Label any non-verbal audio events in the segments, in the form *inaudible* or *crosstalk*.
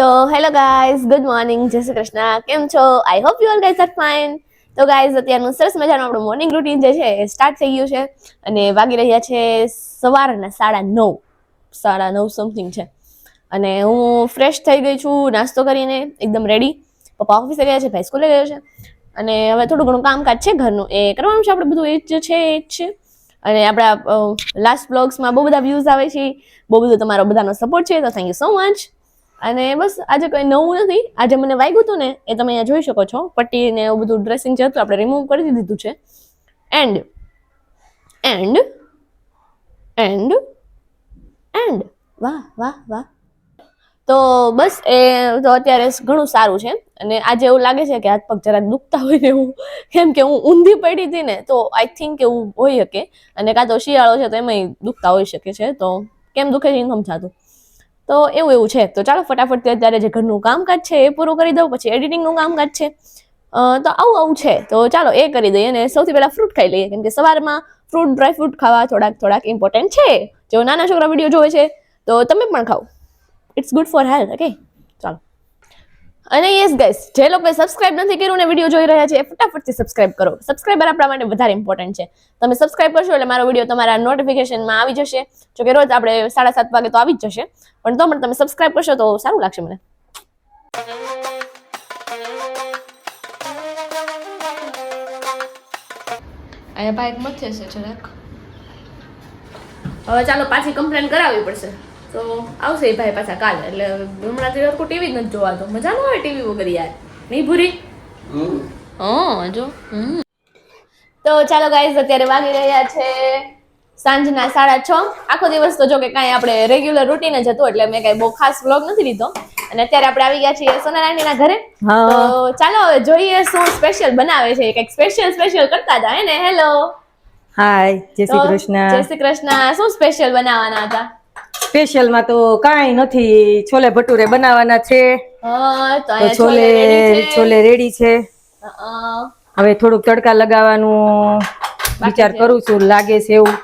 તો hello guys, good morning, જય શ્રી કૃષ્ણ. કેમ છો? I hope you all guys are fine તો ગાઈઝ, અત્યારનું સરસ મજાનું આપણું મોર્નિંગ રૂટીન જે છે એ સ્ટાર્ટ થઈ ગયું છે અને વાગી રહ્યા છે સવારના સાડા નવ. સાડા નવ સમથિંગ છે. અને હું ફ્રેશ થઈ ગઈ છું, નાસ્તો કરીને, એકદમ રેડી પપ્પા ઓફિસે ગયા છે, ભાઈ સ્કૂલે ગયો છે. અને હવે થોડું ઘણું કામકાજ છે ઘરનું. એ કરવાનું છે આપણે બધું, એ જ છે, એ જ છે. અને આપણા લાસ્ટ બ્લોગ્સમાં બહુ બધા વ્યૂઝ આવે છે. બહુ બધો તમારો બધાનો સપોર્ટ છે, તો થેન્ક યુ સો મચ અને બસ આજે કંઈ નવું નથી. આજે મને વાગ્યું હતું ને, એ તમે અહીંયા જોઈ શકો છો. પટ્ટી ને એવું બધું ડ્રેસિંગ તો આપણે રિમૂવ કરી દીધું છે. એન્ડ એન્ડ એન્ડ એન્ડ વાહ વાહ વાહ. તો બસ એ તો અત્યારે ઘણું સારું છે. અને આજે એવું લાગે છે કે હાથ પગ જરાક દુખતા હોય ને એવું. કેમ કે હું ઊંધી પડી હતી ને, તો આઈ થિંક એવું હોઈ શકે. અને કાં તો શિયાળો છે, તો એમાંય દુખતા હોઈ શકે છે. તો કેમ દુખે છે સમજાતું તો એવું એવું છે. તો ચાલો ફટાફટ અત્યારે જે ઘરનું કામકાજ છે એ પૂરું કરી દઉં, પછી એડિટિંગનું કામકાજ છે. તો આવું આવું છે. તો ચાલો એ કરી દઈએ અને સૌથી પહેલાં ફ્રૂટ ખાઈ લઈએ. કેમ કે સવારમાં ફ્રૂટ ડ્રાય ફ્રૂટ ખાવા થોડાક થોડાક ઇમ્પોર્ટન્ટ છે. જો નાના છોકરા વીડિયો જોવે છે, તો તમે પણ ખાઓ. It's good for health okay ચાલો. અને યસ ગાઈસ જે લોકોએ સબસ્ક્રાઇબ નથી કર્યું ને વીડિયો જોઈ રહ્યા છે એ ફટાફટથી સબસ્ક્રાઇબ કરો. સબસ્ક્રાઇબર આપણા માટે વધારે ઇમ્પોર્ટન્ટ છે. તમે સબસ્ક્રાઇબ કરશો એટલે મારો વીડિયો તમારા નોટિફિકેશનમાં આવી જશે. જો કે રોજ આપણે સાડા સાત વાગે તો આવી જ જશે. પણ તો પણ તમે સબસ્ક્રાઇબ કરશો તો સારું લાગશે મને. અહીંયા બાઇક મથે છે જરાક. હવે ચાલો પાછી કમ્પ્લેન કરાવવી પડશે. તો આવશે એ ભાઈ પાછા કાલે. એટલે હમણાં તો કોઈ ટીવી જ નથી જોવાતો મજા ન આવે ટીવી વગર યાર. નહીં ભૂરી? હા જો. તો ચાલો ગાઈઝ અત્યારે વાગી રહ્યા છે સાંજના સાડા છ. આખો દિવસ તો જો કે કાંઈ આપણે રેગ્યુલર રૂટીન જ હતું એટલે મેં કાંઈ બહુ ખાસ વ્લોગ નથી લીધો. અને અત્યારે આપણે આવી ગયા છીએ સોનારાણીના ઘરે. તો ચાલો હવે જોઈએ શું સ્પેશિયલ બનાવે છે. કંઈક સ્પેશિયલ સ્પેશિયલ કરતા હતા હે ને? હેલો હાય જય શ્રી જય શ્રી કૃષ્ણ. શું સ્પેશિયલ બનાવવાના હતા? સ્પેશિયલમાં તો કાંઈ નથી. છોલે ભટુરે બનાવવાના છે. છોલે છોલે રેડી છે. હવે થોડુંક તડકા લગાવવાનું. વિચાર કરું છું લાગે છે એવું.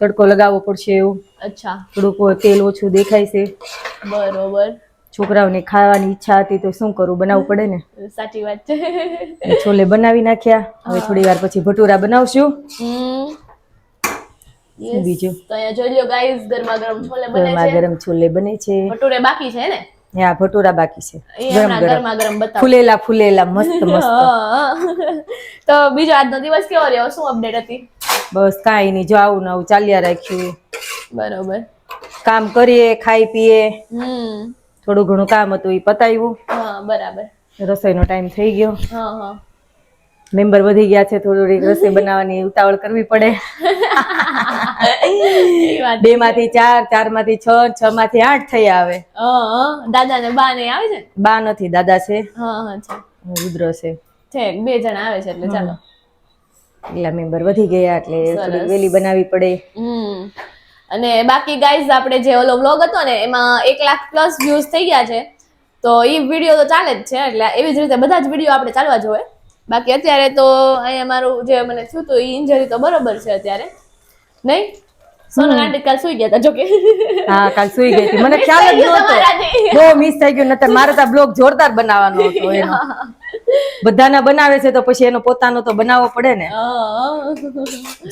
તડકો લગાવવો પડશે એવું. અચ્છા. થોડુંક તેલ ઓછું દેખાય છે. બરોબર. છોકરાઓને ખાવાની ઈચ્છા હતી તો શું કરું બનાવવું પડે ને? સાચી વાત છે. છોલે બનાવી નાખ્યા. હવે થોડી વાર પછી ભટુરા બનાવશું. બીજું? તો અહીંયા જોઈ લ્યો ગાઈસ ગરમા ગરમ છોલે બને ગરમા ગરમ છોલે બને છે. ભટુરે બાકી છે ને? હા ભટુરા બાકી છે. ગરમ ગરમ. ગરમ બતાવો. ફૂલેલા ફૂલેલા મસ્ત મસ્ત. તો બીજો આજનો દિવસ કેવો રહ્યો? શું અપડેટ હતી? બસ કાઈ નહીં જો આવું ને આવું ચાલ્યા રાખ્યું બરોબર. કામ કરીએ ખાઈ પીએ. હમ. થોડું ઘણું કામ હતું એ પતાવ્યું. હા બરાબર. રસોઈનો ટાઈમ થઈ ગયો. હા હા. મેમ્બર વધી ગયા છે થોડું રસોઈ બનાવવાની ઉતાવળ કરવી પડે. બે માંથી ચાર ચારમાંથી છ છ માંથી આઠ થઈ આવે દાદા ને બા નહીં આવે છે? બા નથી દાદા છે. હા હા છે રુદ્ર છે. ઠીક બે જણા આવે છે એટલે ચાલો. એટલા મેમ્બર વધી ગયા એટલે થોડી વેલી બનાવવી પડે. અને બાકી ગાઈઝ આપણે જે ઓલો વ્લોગ હતો ને એમાં એક લાખ પ્લસ વ્યૂઝ થઈ ગયા છે. તો એ વીડિયો તો ચાલે જ છે એટલે એવી જ રીતે બધા જ વીડિયો આપણે ચાલવા જોઈએ બાકી અત્યારે તો અહીંયા મારું જે મને થયું હતું એ ઇન્જરી તો બરોબર છે અત્યારે. નહીં? સોનલ આંટી કાલ સુઈ ગયા હતા જોકે હા કાલ સુઈ ગઈ હતી. મને *laughs* ખ્યાલ જ નહોતો. બહુ મિસ થઈ ગયું નતર મારે તો બ્લોગ જોરદાર બનાવવાનો હતો *laughs* એનો. બધાના બનાવે છે તો પછી એનો પોતાનો તો બનાવવો પડે ને.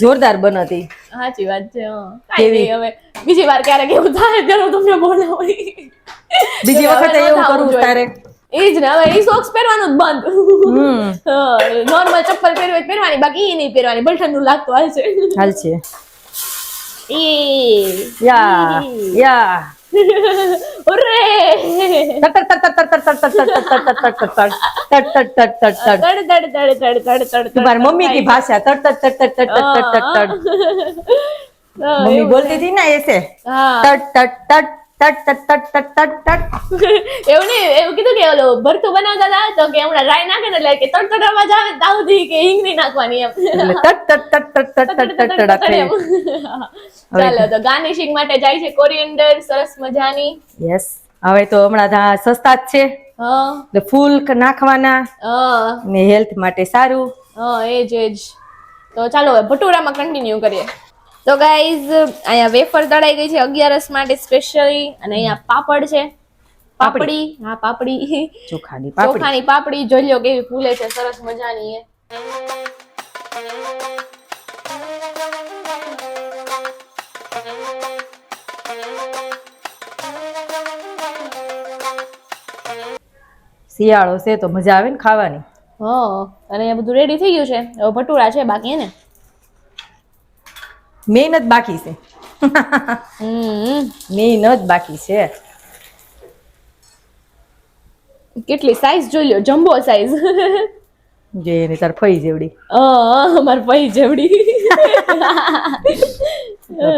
જોરદાર બનતી. સાચી વાત છે હા. હવે બીજી વાર ક્યારેક એવું થાય ત્યારે તમને બોલાવો. બીજી વખત એવું કરું કરવું. તારે. એ જ ને હવે એ સોક્સ પહેરવાનું જ બંધ નોર્મલ ચપ્પલ પહેરવી પહેરવાની બાકી એ નહીં પહેરવાની બલઠણનું લાગતું હાલ છે હાલ છે તડ તડ તડ તડ તડ મારી મમ્મી કી ભાષા તટ તટ તટ તટ તડ મમ્મી બોલતી હતી ના એસે તટ તટ તટ એવું કીધું કે ઓલો ભરતું બનાવતા હતા તો એટલે તટ તટ અવાજ ચાલો તો ગાર્નિશિંગ માટે જાય છે કોરિએન્ડર સરસ મજાની યસ હવે તો હમણાં સસ્તા જ છે એટલે ફૂલ નાખવાના ને હેલ્થ માટે સારું એ એજ એ તો ચાલો હવે ભટુરામાં કન્ટિન્યુ કરીએ તો ગાઈઝ અહીંયા વેફર તળાઈ ગઈ છે અગિયારસ માટે સ્પેશિયલી અને અહીંયા પાપડ છે. પાપડી. હા પાપડી. ચોખાની ચોખાની પાપડી. જોઈ લ્યો કેવી ફૂલે છે સરસ મજાની એ. શિયાળો છે તો મજા આવે ને ખાવાની. હા અને બધું રેડી થઈ ગયું છે. હવે ભટુરા છે બાકી ને? મહેનત બાકી છે. મહેનત બાકી છે. કેટલી સાઈઝ જોઈ લો જમ્બો સાઈઝ જે ને તાર ફઈ જેવડી. માર ફઈ જેવડી.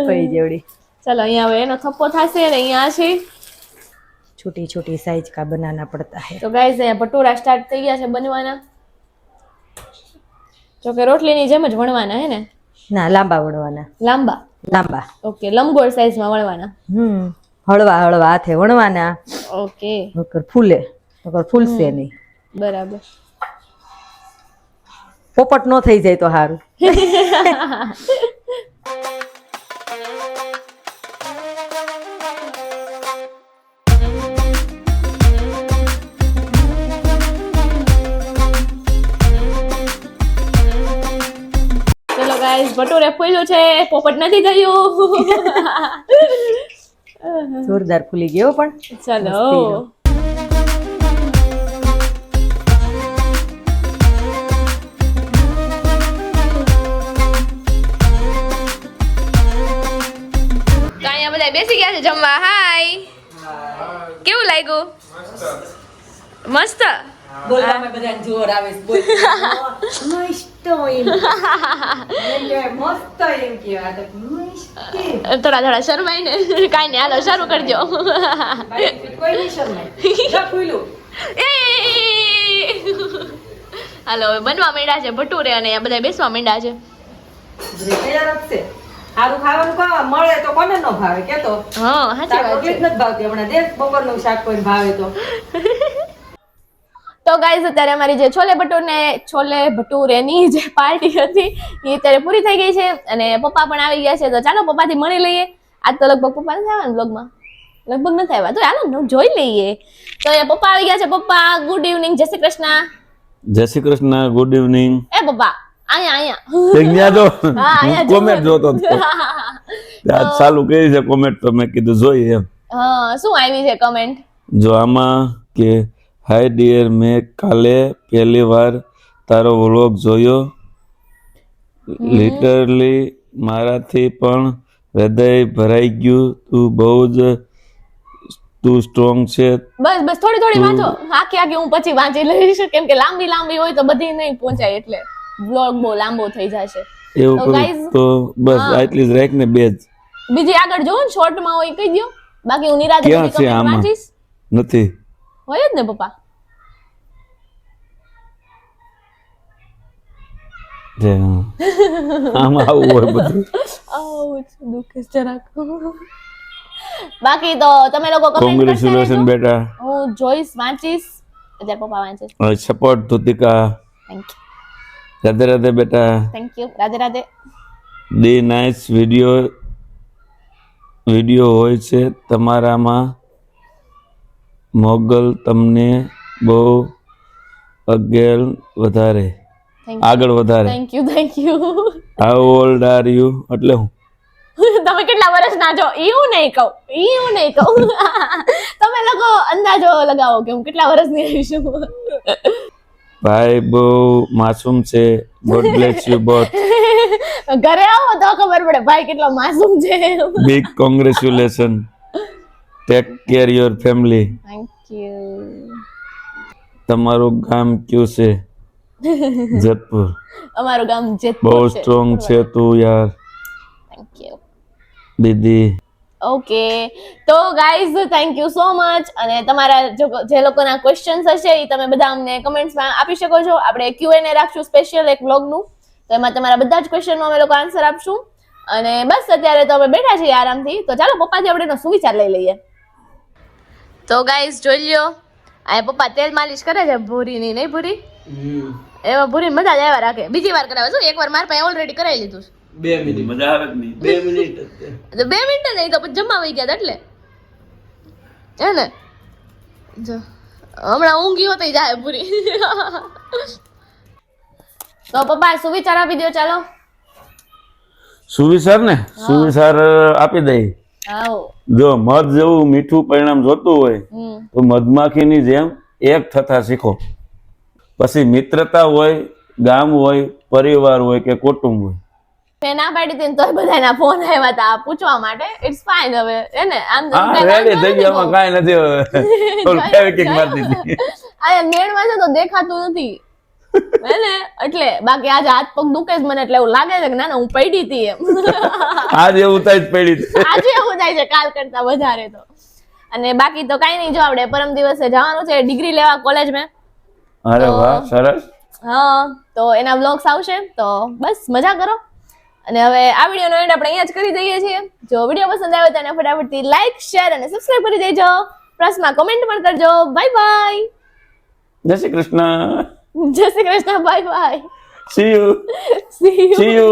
ફઈ જેવડી. ચાલો અહીંયા હવે એનો થપ્પો થશે ને અહીંયા છે. છોટી છોટી સાઈઝ કા બનાના પડતા હે. તો ગાઈઝ અહીંયા ભટુરા સ્ટાર્ટ થઈ ગયા છે બનવાના. જો કે રોટલીની જેમ જ વણવાના હે ને. ના લાંબા વણવાના લાંબા? લાંબા. ઓકે લંબગોળ સાઈઝમાં વણવાના હમ હળવા હળવા હાથે વણવાના. ઓકે. નકર ફૂલે નકર ફૂલશે નહીં. બરાબર. પોપટ નો થઈ જાય તો સારું *laughs* ગાઈઝ ભટુરે ફૂલ્યું છે પોપટ નથી થયું જોરદાર ફૂલી ગયો પણ. ચલો. બધા બેસી ગયા છે જમવા. હાય કેવું લાગ્યું? મસ્ત. બોલવામાં બધાને જોર આવે છે. બોલ. *laughs* થોડા થોડા શરમાઈ ને કાંઈ નહીં હાલો શરૂ કરજો શરમાય. હાલો બનવા માંડ્યા છે ભટુરે અને બધા બેસવા માંડ્યા છે જે તૈયાર જ છે. સારું ખાવાનું ખાવા મળે તો કોને ન ભાવે કે હા સાચી વાત રોટલી છે જ નથી ભાવતી હમણાં દેખ બપોરનું શાક કોઈને ભાવે તો તો ગાઈઝ અત્યારે અમારી જે છોલે ભટુરને છોલે ભટુરેની જે પાર્ટી હતી એ અત્યારે પૂરી થઈ ગઈ છે અને પપ્પા પણ આવી ગયા છે. તો ચાલો પપ્પાથી મળી લઈએ. આજ તો લગભગ પપ્પા નથી આવ્યા બ્લોગમાં લગભગ નથી આવ્યા. તો ચાલો જોઈ લઈએ. તો એ પપ્પા આવી ગયા છે. પપ્પા ગુડ ઇવનિંગ જય શ્રી કૃષ્ણ. જય શ્રી કૃષ્ણ ગુડ ઇવનિંગ એ પપ્પા અહીંયા અહીંયા. જો. હા, અહીંયા કોમેન્ટ જોતો આજ ચાલુ કરી છે કોમેન્ટ તો મેં કીધું જોઈએ એમ. હા શું આવી છે કમેન્ટ જો આમાં કે હાય ડિયર મેં કાલે પહેલી વાર તારો વ્લોગ જોયો. લિટરલી મારાથી પણ હૃદય ભરાઈ ગયું. તું બહુ જ તું સ્ટ્રોંગ છે. બસ બસ થોડી થોડી વાંચો. આખી આખી હું પછી વાંચી લઈશ. કેમ કે લાંબી લાંબી હોય તો બધી નહીં પહોંચાય એટલે વ્લોગ બહુ લાંબો થઈ જશે. એવું તો કરું તો બસ. આટલી જ રાખ ને બે જ. બીજી આગળ જોઉં શોર્ટમાં હોય કહી દો બાકી હું નિરાજ? વાંચીશ. નથી. હોય જ ને પપ્પા આમાં આવું હોય બધું આવું છે દુઃખ જરાક બાકી તો તમે લોકો કોંગ્રેચ્યુલેશન બેટા હું જોઈશ વાંચીશ એટલે પપ્પા વાંચે support તુતિકા thank you Radhe Radhe બેટા thank you Radhe Radhe day nice video video હોય છે તમારામાં મોગલ તમને બહુ અગેલ વધારે. આગળ વધારે. Thank you thank you how old are you એટલે હું. તમે કેટલા વર્ષ ના છો? એવું નહીં કહું. એવું નહીં કહું. તમે લોકો અંદાજો લગાવો કે હું કેટલા વર્ષની રહીશું ભાઈ બહુ માસૂમ છે. ગોડ બ્લેસ યુ બોથ ઘરે આવો તો ખબર પડે ભાઈ કેટલો માસૂમ છે. Big congratulation take care your family thank you તમારું ગામ કયું છે? *laughs* જેતપુર. અમારું ગામ બહુ જેતપુર છે. સ્ટ્રોંગ છે તું યાર. થેન્ક યુ દીદી. ઓકે તો guys thank you so much અને તમારા જે લોકોના ક્વેશ્ચન્સ હશે એ તમે બધા અમને કમેન્ટ્સમાં આપી શકો છો. આપણે ક્યુએનએ રાખશું સ્પેશિયલ એક વ્લોગનું તો એમાં તમારા બધા જ ક્વેશ્ચનનો અમે લોકો આન્સર આપશું. અને બસ અત્યારે તો અમે બેઠા છીએ આરામથી. તો ચાલો પપ્પાથી આપણે એનો સુવિચાર લઈ લઈએ. તો ગાઈસ જોઈ લ્યો. આ પપ્પા તેલ માલિશ કરે છે ભૂરીની નહીં ભૂરી? એમાં ભૂરી મજા જ આવ્યા રાખે. બીજી વાર કરાવે શું? એકવાર મારા પાસે ઓલરેડી કરાવી લીધું છે. બે મિનિટ મજા આવે કે નહીં? બે મિનિટ તો બે મિનિટ નહીં તો પછી જમા વહી ગયા એટલે. હે ને? જો. હમણાં ઊંઘી હોતી જાય પૂરી *laughs* તો પપ્પા સુવિચાર આપી દો ચાલો. સુવિચાર ને? સુવિચાર આપી દઈ. જો મધ જેવું મીઠું પરિણામ જોતું હોય તો મધમાખીની જેમ એક થતા શીખો. પછી મિત્રતા હોય ગામ હોય પરિવાર હોય કે કુટુંબ હોય. મેં ના પાડી હતી તોય બધાના ફોન આવ્યા હતા પૂછવા માટે. ઇટ્સ ફાઇન હવે એને આમ રેડી થઈ ગયું નથી નથી હવે. *laughs* થોડું ફેવિકિક મારી દીધી આ મેળમાં છે તો દેખાતું નથી. *laughs* એટલે બાકી આજે હાથ પગ દુખે જ મને એટલે એવું લાગે છે કે ના ના હું પડી હતી એમ. આજે એવું થાય પડી. આજે એવું થાય છે કાલ કરતા વધારે તો. અને બાકી તો કઈ નહીં જો આપણે પરમ દિવસે જવાનું છે ડિગ્રી લેવા કોલેજમાં. અરે વાહ સરસ. હા તો એના વ્લોગ્સ આવશે તો બસ મજા કરો. અને હવે આ વિડીયોનો એન્ડ આપણે અહીંયા જ કરી દઈએ છીએ. જો વીડિયો પસંદ આવ્યો તો એને ફટાફટથી લાઈક શેર અને સબસ્ક્રાઇબ કરી દેજો. પ્લસમાં કોમેન્ટ પણ કરજો. બાય બાય જય શ્રી કૃષ્ણ. જય Shri Krishna bye bye see you see you see you